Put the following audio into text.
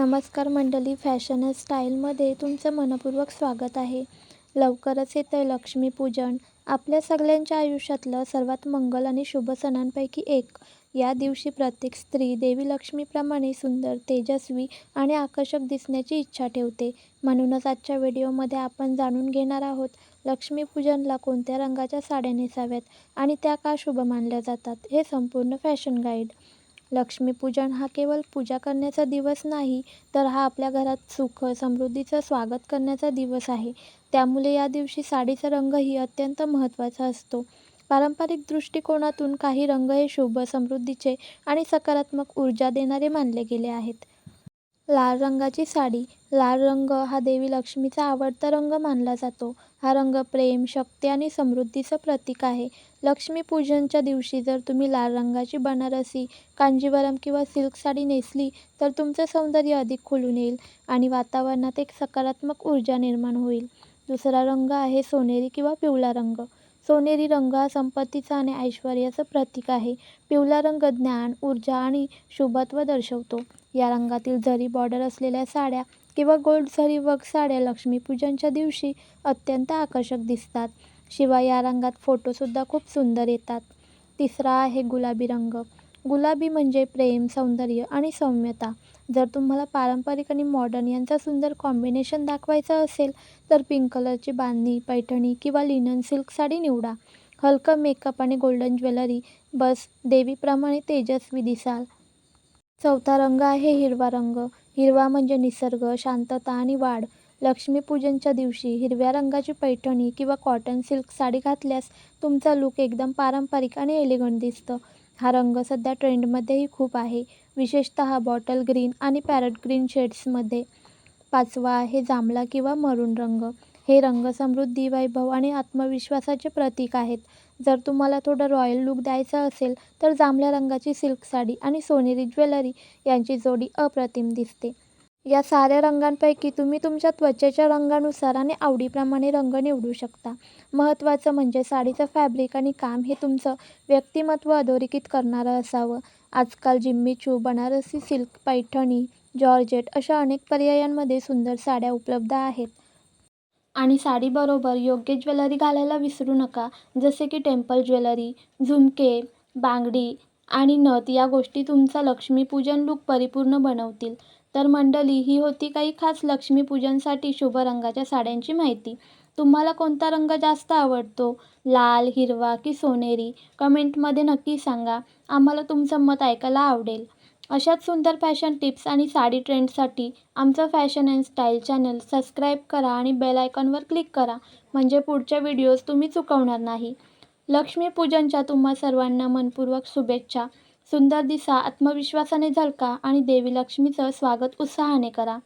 नमस्कार मंडळी fashion and स्टाईलमध्ये तुमचं मनपूर्वक स्वागत आहे. लवकरच येतं आहे लक्ष्मीपूजन आपल्या सगळ्यांच्या आयुष्यातलं सर्वात मंगल आणि शुभ सणांपैकी एक. या दिवशी प्रत्येक स्त्री देवी लक्ष्मीप्रमाणे सुंदर तेजस्वी आणि आकर्षक दिसण्याची इच्छा ठेवते. म्हणूनच आजच्या व्हिडिओमध्ये आपण जाणून घेणार आहोत लक्ष्मीपूजनला कोणत्या रंगाच्या साड्या नेसाव्यात आणि त्या का शुभ मानल्या जातात हे संपूर्ण फॅशन गाईड. लक्ष्मीपूजन हा केवळ पूजा करण्याचा दिवस नाही तर हा आपल्या घरात सुख समृद्धीचं स्वागत करण्याचा दिवस आहे. त्यामुळे या दिवशी साडीचा रंगही अत्यंत महत्त्वाचा असतो. पारंपरिक दृष्टिकोनातून काही रंग हे शुभ समृद्धीचे आणि सकारात्मक ऊर्जा देणारे मानले गेले आहेत. लाल रंगाची साडी. लाल रंग हा देवी लक्ष्मीचा आवडता रंग मानला जातो. हा रंग प्रेम शक्ती आणि समृद्धीचं प्रतीक आहे. लक्ष्मीपूजनच्या दिवशी जर तुम्ही लाल रंगाची बनारसी कांजीवरम किंवा सिल्क साडी नेसली तर तुमचं सौंदर्य अधिक खुलून येईल आणि वातावरणात एक सकारात्मक ऊर्जा निर्माण होईल. दुसरा रंग आहे सोनेरी किंवा पिवळा रंग. सोनेरी रंग हा संपत्तीचा आणि ऐश्वर्याचं प्रतीक आहे. पिवळा रंग ज्ञान ऊर्जा आणि शुभत्व दर्शवतो. या रंगातील जरी बॉर्डर असलेल्या साड्या किंवा गोल्ड झरी वर्क साड्या लक्ष्मीपूजनच्या दिवशी अत्यंत आकर्षक दिसतात. शिवाय या रंगात फोटोसुद्धा खूप सुंदर येतात. तिसरा आहे गुलाबी रंग. गुलाबी म्हणजे प्रेम सौंदर्य आणि सौम्यता. जर तुम्हाला पारंपरिक आणि मॉडर्न यांचा सुंदर कॉम्बिनेशन दाखवायचं असेल तर पिंक कलरची बांधणी पैठणी किंवा लिनन सिल्क साडी निवडा. हलकं मेकअप आणि गोल्डन ज्वेलरी बस देवीप्रमाणे तेजस्वी दिसाल. चौथा रंग आहे हिरवा रंग. हिरवा म्हणजे निसर्ग शांतता आणि वाढ. लक्ष्मीपूजनच्या दिवशी हिरव्या रंगाची पैठणी किंवा कॉटन सिल्क साडी घातल्यास तुमचा लूक एकदम पारंपरिक आणि एलिगंट दिसतं. हा रंग सध्या ट्रेंडमध्येही खूप आहे. विशेषतः बॉटल ग्रीन आणि पॅरट ग्रीन शेड्समध्ये पाचवा आहे जांभळा किंवा मरून रंग. हे रंग समृद्धी वैभव आणि आत्मविश्वासाचे प्रतीक आहेत. जर तुम्हाला थोडं रॉयल लूक द्यायचा असेल तर जांभळ्या रंगाची सिल्क साडी आणि सोनेरी ज्वेलरी यांची जोडी अप्रतिम दिसते. या साऱ्या रंगांपैकी तुम्ही तुमच्या त्वचेच्या रंगानुसार आणि आवडीप्रमाणे रंग निवडू शकता. महत्त्वाचं म्हणजे साडीचं फॅब्रिक आणि काम हे तुमचं व्यक्तिमत्व अधोरेखित करणारं असावं. आजकाल जिम्मी चू बनारसी सिल्क पैठणी जॉर्जेट अशा अनेक पर्यायांमध्ये सुंदर साड्या उपलब्ध आहेत. आणि साडीबरोबर योग्य ज्वेलरी घालायला विसरू नका जसे की टेम्पल ज्वेलरी झुमके बांगडी आणि नथ या गोष्टी तुमचा लक्ष्मीपूजन लूक परिपूर्ण बनवतील. तर मंडळी ही होती काही खास लक्ष्मीपूजनसाठी शुभ रंगाच्या साड्यांची माहिती. तुम्हाला कोणता रंग जास्त आवडतो? लाल हिरवा की सोनेरी? कमेंटमध्ये नक्की सांगा. आम्हाला तुमचं मत ऐकायला आवडेल. अशाच सुंदर फॅशन टिप्स आणि साडी ट्रेंडसाठी आमचं fashion and style channel subscribe करा आणि बेल आयकॉनवर क्लिक करा. म्हणजे पुढच्या व्हिडिओज तुम्ही चुकवणार नाही. लक्ष्मीपूजनच्या तुम्हा सर्वांना मनपूर्वक शुभेच्छा. सुंदर दिसा आत्मविश्वासाने झलका आणि देवी लक्ष्मीचं स्वागत उत्साहाने करा.